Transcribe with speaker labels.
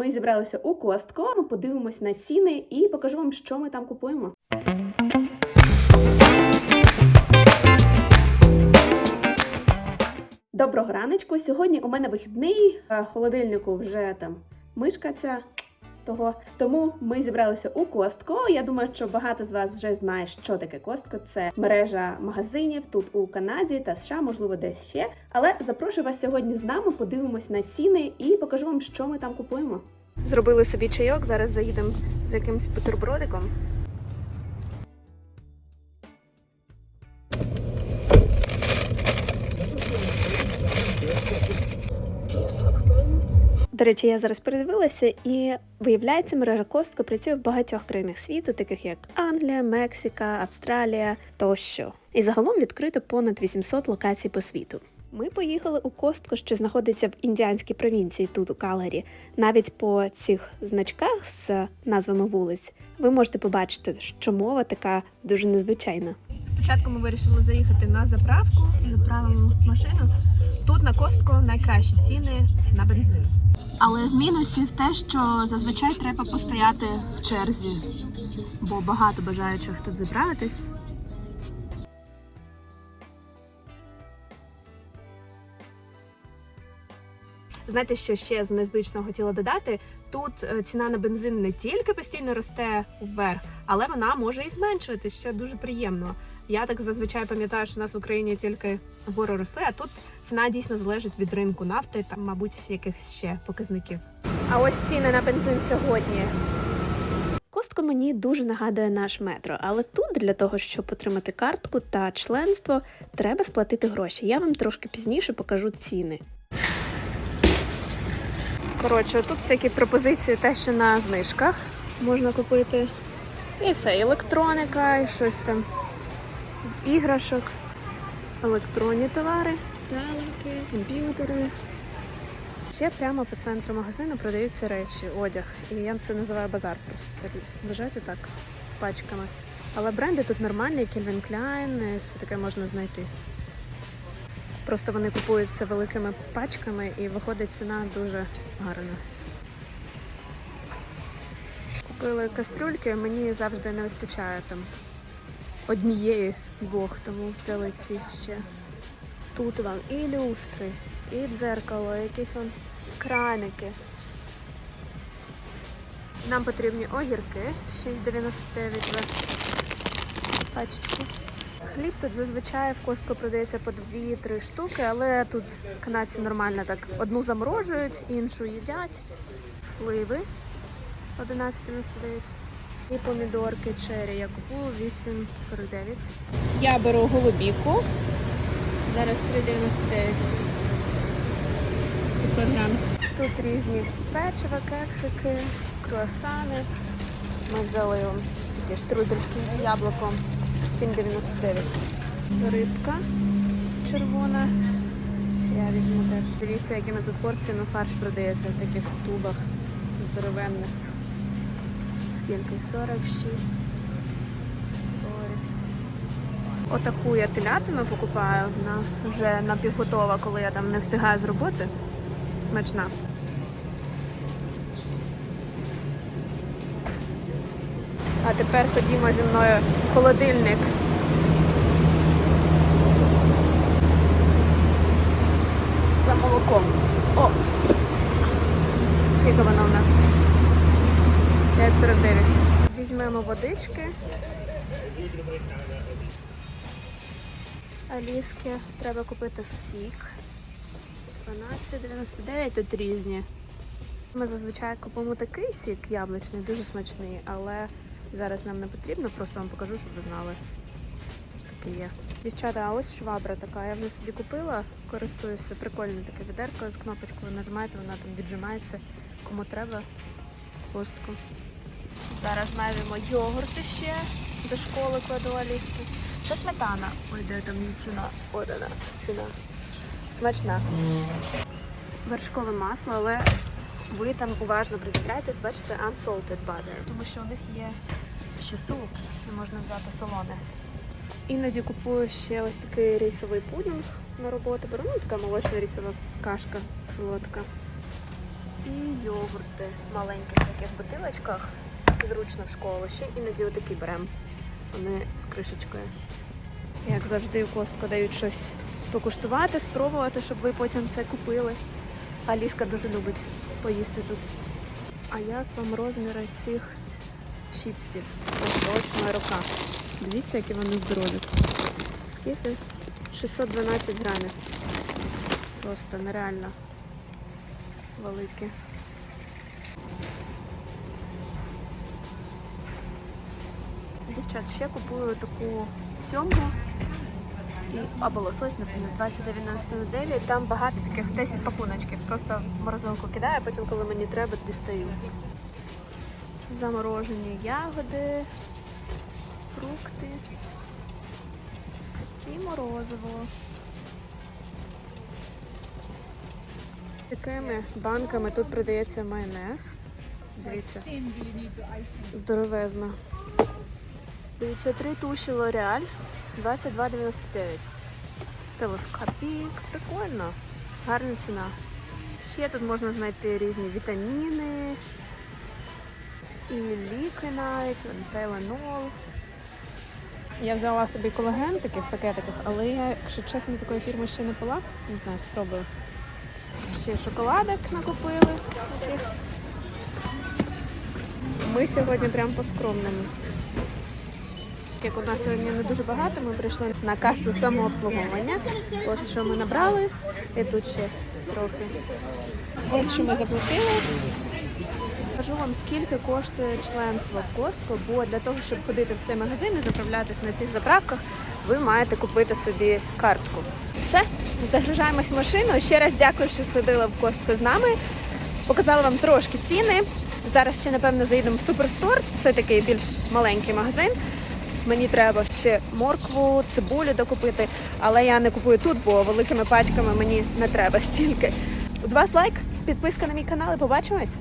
Speaker 1: ми зібралися у Костко. Ми подивимось на ціни і покажу вам, що ми там купуємо. Доброго раночку. Сьогодні у мене вихідний, в холодильнику вже там мишка ця того. Тому ми зібралися у Костко. Я думаю, що багато з вас вже знає, що таке Костко. Це мережа магазинів тут у Канаді та США, можливо, десь ще. Але запрошую вас сьогодні з нами. Подивимось на ціни і покажу вам, що ми там купуємо. Зробили собі чайок. Зараз заїдемо з якимсь бутербродиком. До речі, я зараз передивилася, і виявляється, мережа Костко працює в багатьох країнах світу, таких як Англія, Мексика, Австралія тощо. І загалом відкрито понад 800 локацій по світу. Ми поїхали у Костко, що знаходиться в індіанській провінції, тут у Калгарі. Навіть по цих значках з назвами вулиць ви можете побачити, що мова така дуже незвичайна. Спочатку ми вирішили заїхати на заправку, заправимо машину. Тут на костку найкращі ціни на бензин. Але з мінусів те, що зазвичай треба постояти в черзі, бо багато бажаючих тут заправитись. Знаєте, що ще з незвичного хотіла додати? Тут е, ціна на бензин не тільки постійно росте вверх, але вона може і зменшуватись, що дуже приємно. Я так зазвичай пам'ятаю, що у нас в Україні тільки гори росли, а тут ціна дійсно залежить від ринку нафти та, мабуть, якихось ще показників. А ось ціни на бензин сьогодні. Костко мені дуже нагадує наш метро, але тут для того, щоб отримати картку та членство, треба сплатити гроші. Я вам трошки пізніше покажу ціни. Коротше, тут всякі пропозиції, те, що на знижках можна купити. І все, електроніка, і щось там з іграшок, електронні товари, телеки, комп'ютери. Ще прямо по центру магазину продаються речі, одяг. І я це називаю базар просто. Так лежать отак пачками. Але бренди тут нормальні, Calvin Klein, все таке можна знайти. Просто вони купуються великими пачками і виходить ціна дуже гарна. Купили кастрюльки, мені завжди не вистачає там однієї двох, тому взяли ці ще. Тут вам і люстри, і дзеркало, якісь он краники. Нам потрібні огірки 6,99 за пачечку. Хліб тут зазвичай в Костко продається по 2-3 штуки, але тут канадці нормально так. Одну заморожують, іншу їдять. Сливи 11,99. І помідорки черрі я купую 8,49. Я беру голубіку. Зараз 3,99. 500 грам. Тут різні печива, кексики, круасани. Ми взяли такі штрудельки з яблуком 7,99. Рибка червона. Я візьму теж. Дивіться, якими тут порціями фарш продається в таких тубах здоровенних. Скільки? 46 доларів. Отаку я телятину покупаю на вже напівготова, коли я там не встигаю з роботи. Смачна. А тепер ходімо зі мною в холодильник. За молоком. О! Скільки воно у нас? 5,49. Візьмемо водички. Аліски треба купити сік. 12,99 тут різні. Ми зазвичай купуємо такий сік яблучний, дуже смачний, але зараз нам не потрібно, просто вам покажу, щоб ви знали. що Таке є. Дівчата, а ось швабра така. Я вже собі купила, користуюся. Прикольне таке відерко з кнопочкою нажимаєте, вона там віджимається. Кому треба, костку. Зараз маємо йогурти ще до школи кладу Аліску. Це сметана. Ой, де там ціна? От вона, ціна. Смачна. Вершкове масло, але ви там уважно придивляйтесь, бачите, unsalted butter, тому що у них є ще суп, не можна взяти солоне. Іноді купую ще ось такий рисовий пудінг на роботу. Беру ну, така молочна рисова кашка солодка. І йогурти в маленьких таких бутилочках. Зручно в школу. Ще іноді отакі беремо. Вони з кришечкою. Як завжди, у костку дають щось покуштувати, спробувати, щоб ви потім це купили. Аліска дуже любить поїсти тут. А як вам розміри цих чіпсів? Ось моя рука. Дивіться, які вони здорові. Скільки? 612 грамів. Просто нереально великі. Дівчат, ще купую таку сьомгу і або лосось, наприклад, 2099. Там багато таких 10 пакуночків. Просто в морозилку кидаю, а потім, коли мені треба, дістаю. Заморожені ягоди, фрукти і морозиво. Такими банками тут продається майонез. Дивіться, здоровезно. Дивіться, три туші L'Oreal 22,99. Телескопік. Прикольно. Гарна ціна. Ще тут можна знайти різні вітаміни. І ліки навіть, Теленол. Я взяла собі колаген такий в пакетиках, але я, якщо чесно, такої фірми ще не пила. Не знаю, спробую. Ще шоколадок накупили. Ми сьогодні прям по-скромному. Як у нас сьогодні не дуже багато, ми прийшли на касу самообслуговування. Ось що ми набрали. І тут ще трохи. Ось що ми заплатили. Скажу вам, скільки коштує членство в Костко, бо для того, щоб ходити в цей магазин і заправлятись на цих заправках, ви маєте купити собі картку. Все, загружаємось в машину. Ще раз дякую, що сходили в Костко з нами. Показала вам трошки ціни. Зараз ще, напевно, заїдемо в суперстор. Це такий більш маленький магазин. Мені треба ще моркву, цибулю докупити, але я не купую тут, бо великими пачками мені не треба стільки. З вас лайк, підписка на мій канал і побачимось!